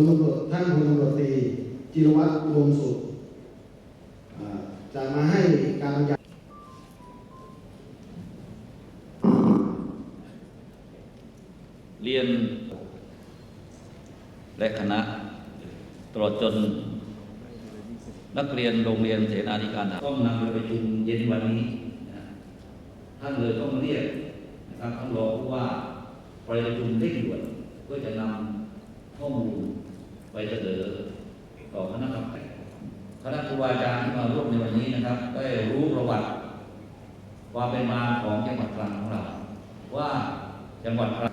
ลตำรวจท่านพลตำรวจตรีจิรวัตรรวมสุขจะมาให้การบรรยายเรียน และคณะตลอดจน นักเรียนโรงเรียนเสนาธิการต้องนำไปประชุมเย็นวันนี้ท่านเลยต้องเรียกนะครับท่านรองผู้ว่าไปประชุมเร่งด่วนเพื่อจะนำข้อมูล ไปเสนอต่อคณะกรรมการคณะครูบาอาจารย์ที่มาร่วมในวันนี้นะครับ ได้รู้ประวัติความเป็นมาของจังหวัดตรังของเรา ว่าจังหวัดตรัง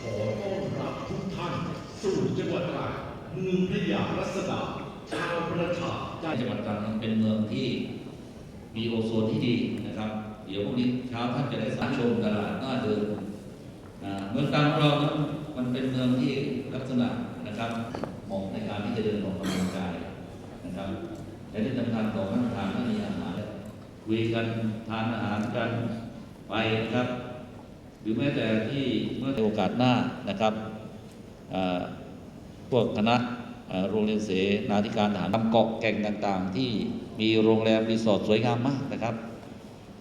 ขอต้อนรับทุกท่านสู่จังหวัดตราดเมืองพระยารัศดา ชาวประชาใจจังหวัดตรังนั้นเป็นเมืองที่มีโอโซนที่ดีนะครับ เดี๋ยวพรุ่งนี้เช้าท่านจะได้สามชมตลาดหน้าเดินเมืองตรังของเรานั้นมันเป็นเมืองที่ลักษณะนะครับเหมาะในการที่จะเดินออกกำลังกายนะครับและที่สำคัญของท่านทานท่านมีอาหารคุยกันทานอาหารกันไปนะครับ หรือแม้แต่ที่เมื่อในโอกาสหน้านะครับพวกคณะ โรงเรียนเสนาธิการทหารทำเกาะแก่งต่างๆ ที่มีโรงแรมรีสอร์ทสวยงามมากนะครับ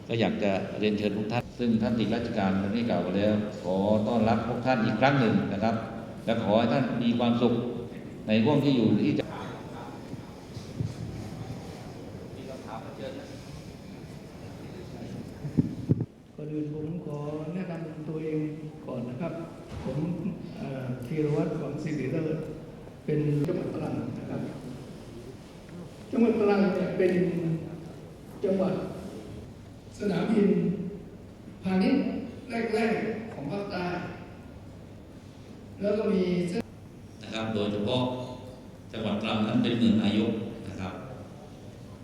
ก็อยากจะเรียนเชิญทุกท่าน ซึ่งท่านติดราชการท่านที่กล่าวไปแล้ว ขอต้อนรับพวกท่านอีกครั้งหนึ่งนะครับ และขอให้ท่านมีความสุขในห่วงที่อยู่ที่จะก่อนอื่นผมขอแนะนำตัวเองก่อนนะครับ ผมธีรวัตรของสิริเลิศ เป็นจังหวัดตรังนะครับ จังหวัดตรังเนี่ยเป็นจังหวัดสนามบินพาณิชย์แรกๆของภาคใต้แล้วก็มีนะครับ โดยเฉพาะจังหวัดตรังนั้นเป็นเมืองนายกนะครับ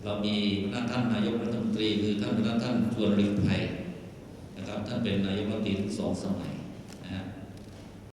เรามีท่านท่านนายกรัฐมนตรีคือท่านท่านท่านชวนหลีกภัยนะครับ ท่านเป็นนายกรัฐมนตรีถึงสองสมัย